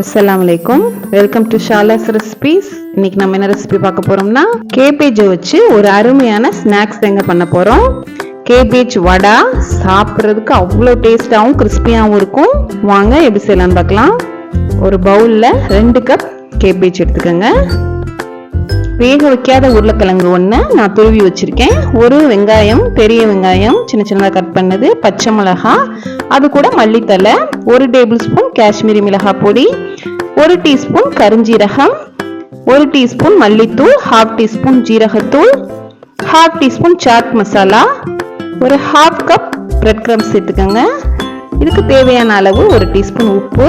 அஸ்லாம் வலைக்கும் welcome to ஷாலாஸ் recipes இன்னைக்கு நம்ம என்ன ரெசிபி பார்க்க போறோம்னா கேபேஜை வச்சு ஒரு அருமையான ஸ்நாக்ஸ் எங்க பண்ண போறோம். கேபேஜ் வடா சாப்பிட்றதுக்கு அவ்வளோ டேஸ்டாகவும் கிறிஸ்பியாகவும் இருக்கும். வாங்க எப்படி செய்யலாம்னு பார்க்கலாம். ஒரு பவுலில் ரெண்டு கப் கேபேஜ் எடுத்துக்கோங்க. வேக வைக்காத உருளைக்கிழங்கு ஒன்று நான் துருவி வச்சுருக்கேன். ஒரு வெங்காயம் பெரிய வெங்காயம் சின்ன சின்னதாக கட் பண்ணது பச்சை மிளகா அது கூட மல்லித்தலை ஒரு டேபிள் ஸ்பூன் காஷ்மீரி மிளகாய் பொடி ஒரு டீஸ்பூன் கருஞ்சீரகம் ஒரு டீஸ்பூன் மல்லித்தூள் ஹாஃப் டீஸ்பூன் ஜீரகத்தூள் ஹாஃப் டீஸ்பூன் சாட் மசாலா ஒரு ஹாஃப் கப் பிரெட் க்ரம்ஸ் சேர்த்துக்கோங்க. இதுக்கு தேவையான அளவு ஒரு டீஸ்பூன் உப்பு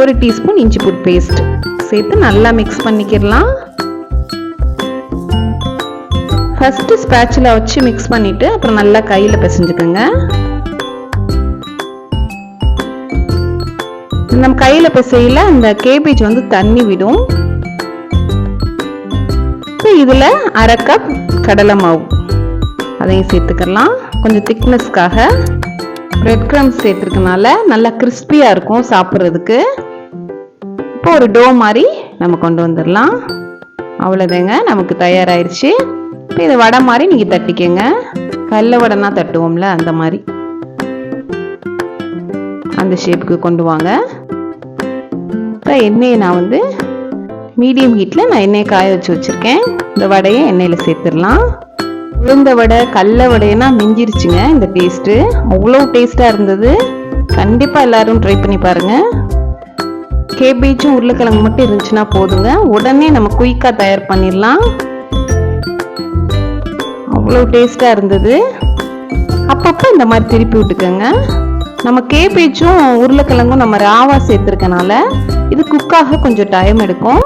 ஒரு டீஸ்பூன் இஞ்சி பூட் பேஸ்ட் சேர்த்து நல்லா மிக்ஸ் பண்ணிக்கிடலாம். ஃபஸ்ட்டு ஸ்பேச்சில் வச்சு மிக்ஸ் பண்ணிவிட்டு அப்புறம் நல்லா கையில் பிசைஞ்சுக்கோங்க. நம்ம கையில் பிசையில் அந்த கேபேஜ் வந்து தண்ணி விடும். இதில் அரை கப் கடலை மாவு. அதையும் சேர்த்துக்கலாம். கொஞ்சம் திக்னஸ்க்காக பிரெட் க்ரம்ஸ் சேர்த்துருக்கனால நல்லா கிறிஸ்பியாக இருக்கும் சாப்பிட்றதுக்கு. இப்போ ஒரு டோ மாதிரி நம்ம கொண்டு வந்துடலாம். அவ்வளோதாங்க நமக்கு தயாராகிடுச்சு இப்போ இது வடை மாதிரி நீங்கள் தட்டிக்கோங்க. கடல வடைனா தட்டுவோம்ல அந்த மாதிரி. அந்த ஷேப்புக்கு கொண்டு வாங்க. இப்போ எண்ணெயை நான் வந்து மீடியம் ஹீட்டில் நான் எண்ணெயை காய வச்சு வச்சுருக்கேன். இந்த வடையை எண்ணெயில் சேர்த்துடலாம். உளுந்த வடை கடல வடைனா மிஞ்சிருச்சுங்க இந்த டேஸ்ட்டு அவ்வளோ டேஸ்ட்டாக இருந்தது. கண்டிப்பாக எல்லாரும் ட்ரை பண்ணி பாருங்கள் கேபேஜும் உருளைக்கிழங்கு மட்டும் இருந்துச்சுன்னா போதுங்க. உடனே நம்ம குயிக்காக தயார் பண்ணிடலாம். அவ்வளோ டேஸ்ட்டாக இருந்தது. அப்பப்போ இந்த மாதிரி திருப்பி விட்டுக்கோங்க. நம்ம கேபேஜும் உருளைக்கிழங்கும் நம்ம ராவாக சேர்த்துருக்கனால இது குக்காக கொஞ்சம் டைம் எடுக்கும்.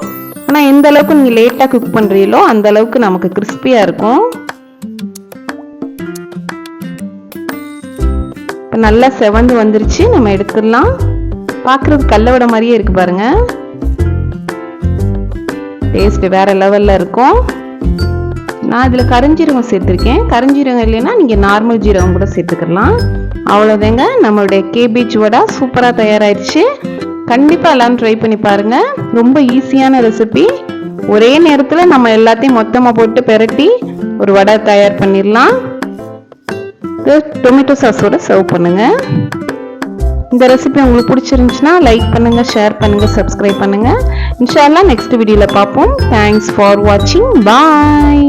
ஆனால் எந்த அளவுக்கு நீங்கள் லேட்டாக குக் பண்ணுறீங்களோ அந்த அளவுக்கு நமக்கு கிறிஸ்பியாக இருக்கும். இப்போ நல்லா செவந்து வந்துருச்சு. நம்ம எடுத்துடலாம். பார்க்குறது கல்ல மாதிரியே இருக்கு பாருங்கள் டேஸ்ட் வேற லெவலில் இருக்கும். நான் இதில் கருஞ்சீரகம் சேர்த்துருக்கேன். கருஞ்சீரகம் இல்லைன்னா நீங்கள் நார்மல் ஜீரகம் கூட சேர்த்துக்கலாம். அவ்வளோதாங்க நம்மளுடைய கேபேஜ் வடா சூப்பராக தயாராகிடுச்சு கண்டிப்பாக எல்லாம் ட்ரை பண்ணி பாருங்கள் ரொம்ப ஈஸியான ரெசிபி ஒரே நேரத்தில் நம்ம எல்லாத்தையும் மொத்தமாக போட்டு பெரட்டி ஒரு வடை தயார் பண்ணிடலாம். டொமேட்டோ சாஸோட சர்வ் பண்ணுங்கள் இந்த ரெசிபி உங்களுக்கு பிடிச்சிருந்துச்சுன்னா லைக் பண்ணுங்கள் ஷேர் பண்ணுங்கள் சப்ஸ்கிரைப் பண்ணுங்கள் இன்ஷால்லாம் நெக்ஸ்ட் வீடியோவில் பார்ப்போம். தேங்க்ஸ் ஃபார் வாட்சிங் பாய்